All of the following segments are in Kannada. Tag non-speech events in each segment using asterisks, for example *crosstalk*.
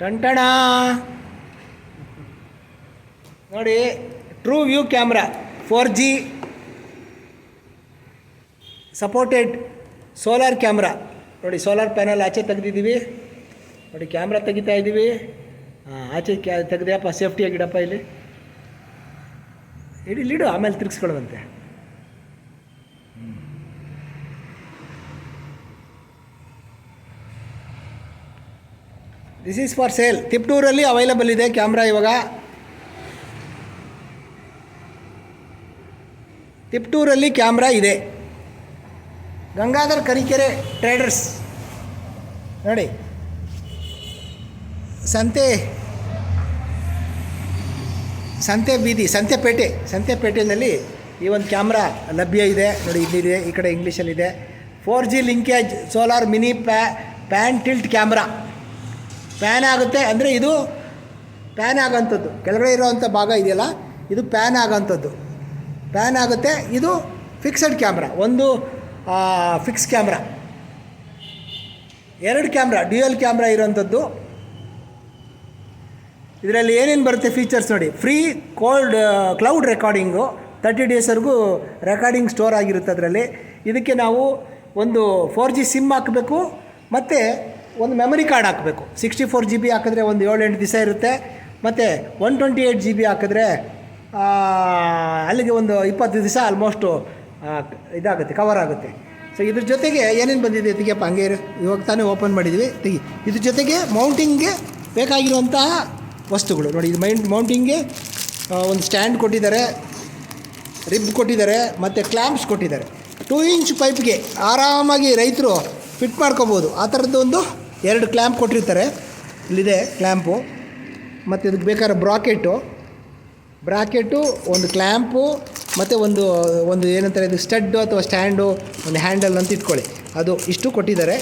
ಟಂಟಣ. ನೋಡಿ true view camera four G supported solar camera ನೋಡಿ ಸೋಲಾರ್ ಪ್ಯಾನಲ್ ಆಚೆ ತೆಗೆದಿದ್ದೀವಿ. ನೋಡಿ ಕ್ಯಾಮ್ರಾ ತೆಗಿತಾ ಇದ್ದೀವಿ. ಹಾಂ ಆಚೆ ಕ್ಯಾ, ತೆಗೆದೆಯಪ್ಪ ಸೇಫ್ಟಿಯಾಗಿಡಪ್ಪ ಇಲ್ಲಿ. ಇಡಿ ಲೀಡು ಆಮೇಲೆ ತಿರ್ಗಿಸ್ಕೊಳ್ಳುವಂತೆ. ದಿಸ್ ಈಸ್ ಫಾರ್ ಸೇಲ್ ತಿಪ್ಟೂರಲ್ಲಿ ಅವೈಲಬಲ್ ಇದೆ ಕ್ಯಾಮ್ರಾ ಇವಾಗ. ತಿಪ್ಟೂರಲ್ಲಿ ಕ್ಯಾಮ್ರಾ ಇದೆ. ಗಂಗಾಧರ್ ಕರಿಕೆರೆ ಟ್ರೇಡರ್ಸ್ ನೋಡಿ. ಸಂತೆ. ಸಂತೆ ಬೀದಿ ಸಂತೆಪೇಟೆ ಸಂತೆಪೇಟೆಯಲ್ಲಿ ಈ ಒಂದು ಕ್ಯಾಮ್ರಾ ಲಭ್ಯ ಇದೆ. ನೋಡಿ ಇಲ್ಲಿದೆ ಈ ಕಡೆ ಇಂಗ್ಲೀಷಲ್ಲಿದೆ four G linkage solar mini ಪ್ಯಾ pan tilt camera pan ಆಗುತ್ತೆ ಅಂದರೆ ಇದು ಪ್ಯಾನ್ ಆಗೋಂಥದ್ದು ಕೆಳಗಡೆ ಇರೋವಂಥ ಭಾಗ ಇದೆಯಲ್ಲ? ಇದು ಪ್ಯಾನ್ ಆಗೋಂಥದ್ದು ಪ್ಯಾನ್ ಆಗುತ್ತೆ, ಇದು ಫಿಕ್ಸಡ್ ಕ್ಯಾಮ್ರಾ ಒಂದು ಫಿಕ್ಸ್ ಕ್ಯಾಮ್ರಾ ಎರಡು ಕ್ಯಾಮ್ರಾ ಡ್ಯೂಯಲ್ ಕ್ಯಾಮ್ರಾ ಇರೋವಂಥದ್ದು ಇದರಲ್ಲಿ ಏನೇನು ಬರುತ್ತೆ ಫೀಚರ್ಸ್ ನೋಡಿ. Free cold cloud recording thirty ಡೇಸ್ವರೆಗೂ recording store ಆಗಿರುತ್ತೆ ಅದರಲ್ಲಿ. ಇದಕ್ಕೆ ನಾವು ಒಂದು ಫೋರ್ ಜಿ ಸಿಮ್ ಹಾಕಬೇಕು. ಮತ್ತು ಒಂದು ಮೆಮರಿ ಕಾರ್ಡ್ ಹಾಕಬೇಕು. ಸಿಕ್ಸ್ಟಿ ಫೋರ್ ಜಿ ಬಿ ಹಾಕಿದ್ರೆ ಒಂದು ಏಳೆಂಟು ದಿವಸ ಇರುತ್ತೆ. ಮತ್ತು one twenty eight G B ಹಾಕಿದ್ರೆ ಅಲ್ಲಿಗೆ ಒಂದು ಇಪ್ಪತ್ತು ದಿವಸ ಆಲ್ಮೋಸ್ಟು ಇದಾಗುತ್ತೆ ಕವರ್ ಆಗುತ್ತೆ. ಸೊ ಇದ್ರ ಜೊತೆಗೆ ಏನೇನು ಬಂದಿದೆ ತೆಗಿಯಪ್ಪ, ಹಂಗೆ ಇವಾಗ ತಾನೇ ಓಪನ್ ಮಾಡಿದ್ವಿ. ತೆಗಿ. ಇದ್ರ ಜೊತೆಗೆ ಮೌಂಟಿಂಗ್ಗೆ ಬೇಕಾಗಿರುವಂತಹ ವಸ್ತುಗಳು. ನೋಡಿ, ಇದು ಮೈಂಡ್ ಮೌಂಟಿಂಗ್ಗೆ ಒಂದು ಸ್ಟ್ಯಾಂಡ್ ಕೊಟ್ಟಿದ್ದಾರೆ ರಿಬ್ ಕೊಟ್ಟಿದ್ದಾರೆ, ಮತ್ತು ಕ್ಲ್ಯಾಂಪ್ಸ್ ಕೊಟ್ಟಿದ್ದಾರೆ. ಟೂ ಇಂಚ್ ಪೈಪ್ಗೆ ಆರಾಮಾಗಿ ರೈತರು ಫಿಟ್ ಮಾಡ್ಕೋಬೋದು. ಆ ಥರದ್ದು ಒಂದು ಎರಡು ಕ್ಲ್ಯಾಂಪ್ ಕೊಟ್ಟಿರ್ತಾರೆ. ಇಲ್ಲಿದೆ ಕ್ಲ್ಯಾಂಪು ಮತ್ತು ಇದಕ್ಕೆ ಬೇಕಾದ್ರೆ ಬ್ರಾಕೆಟು ಬ್ರಾಕೆಟು ಒಂದು ಕ್ಲ್ಯಾಂಪು ಮತ್ತು ಒಂದು ಒಂದು ಏನಂತಾರೆ ಇದು ಸ್ಟಡ್ಡು ಅಥವಾ ಸ್ಟ್ಯಾಂಡು ಒಂದು ಹ್ಯಾಂಡಲ್ ಅಂತ ಇಟ್ಕೊಳ್ಳಿ. ಅದು ಇಷ್ಟು ಕೊಟ್ಟಿದ್ದಾರೆ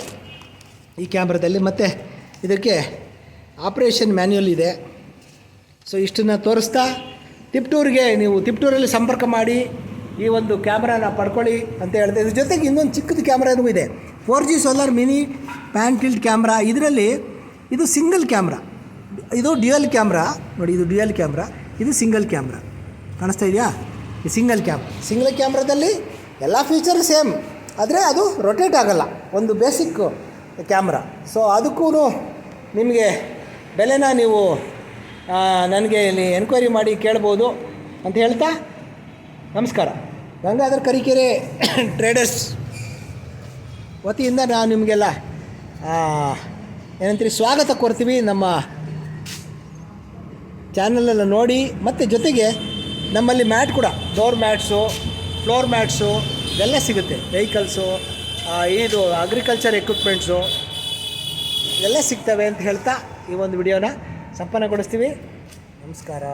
ಈ ಕ್ಯಾಮ್ರಾದಲ್ಲಿ. ಮತ್ತು ಇದಕ್ಕೆ ಆಪ್ರೇಷನ್ ಮ್ಯಾನ್ಯುಯಲ್ ಇದೆ. ಸೊ ಇಷ್ಟನ್ನು ತೋರಿಸ್ತಾ, ತಿಪ್ಟೂರಿಗೆ ನೀವು ತಿಪ್ಟೂರಲ್ಲಿ ಸಂಪರ್ಕ ಮಾಡಿ, ಈ ಒಂದು ಕ್ಯಾಮ್ರಾನ ಪಡ್ಕೊಳ್ಳಿ ಅಂತ ಹೇಳ್ತಾ ಇದ್ರ ಜೊತೆಗೆ ಇನ್ನೊಂದು ಚಿಕ್ಕದು ಕ್ಯಾಮ್ರಾನೂ ಇದೆ. Four G solar mini pan tilt camera, ಇದರಲ್ಲಿ ಇದು ಸಿಂಗಲ್ ಕ್ಯಾಮ್ರಾ. ಇದು ಡ್ಯುಯಲ್ ಕ್ಯಾಮ್ರಾ. ನೋಡಿ, ಇದು ಡ್ಯುಯಲ್ ಕ್ಯಾಮ್ರಾ, ಇದು ಸಿಂಗಲ್ ಕ್ಯಾಮ್ರಾ. ಕಾಣಿಸ್ತಾ ಇದೆಯಾ? ಈ ಸಿಂಗಲ್ ಕ್ಯಾಮ್, ಸಿಂಗಲ್ ಕ್ಯಾಮ್ರಾದಲ್ಲಿ ಎಲ್ಲ ಫೀಚರ್ ಸೇಮ್ ಆದರೆ ಅದು ರೊಟೇಟ್ ಆಗಲ್ಲ. ಒಂದು ಬೇಸಿಕ್ ಕ್ಯಾಮ್ರಾ. ಸೊ ಅದಕ್ಕೂ ನಿಮಗೆ ಬೆಲೆನ ನೀವು ನನಗೆ ಇಲ್ಲಿ ಎನ್ಕ್ವೈರಿ ಮಾಡಿ ಕೇಳ್ಬೋದು ಅಂತ ಹೇಳ್ತಾ ನಮಸ್ಕಾರ. ಗಂಗಾಧರ್ ಕರಿಕೆರೆ *coughs* ಟ್ರೇಡರ್ಸ್ ವತಿಯಿಂದ ನಾನು ನಿಮಗೆಲ್ಲ ಏನಂತೀರಿ, ಸ್ವಾಗತ ಕೊಡ್ತೀವಿ ನಮ್ಮ ಚಾನಲೆಲ್ಲ ನೋಡಿ, ಮತ್ತು ಜೊತೆಗೆ ನಮ್ಮಲ್ಲಿ ಮ್ಯಾಟ್ ಕೂಡ, ಡೋರ್ ಮ್ಯಾಟ್ಸು, ಫ್ಲೋರ್ ಮ್ಯಾಟ್ಸು, ಇದೆಲ್ಲ ಸಿಗುತ್ತೆ. ವೆಹಿಕಲ್ಸು ಇದು ಅಗ್ರಿಕಲ್ಚರ್ ಎಕ್ವಿಪ್ಮೆಂಟ್ಸು ಇದೆಲ್ಲ ಸಿಗ್ತವೆ ಅಂತ ಹೇಳ್ತಾ ಈ ಒಂದು ವಿಡಿಯೋನ ಸಂಪನ್ನಗೊಳಿಸ್ತೀವಿ. ನಮಸ್ಕಾರ.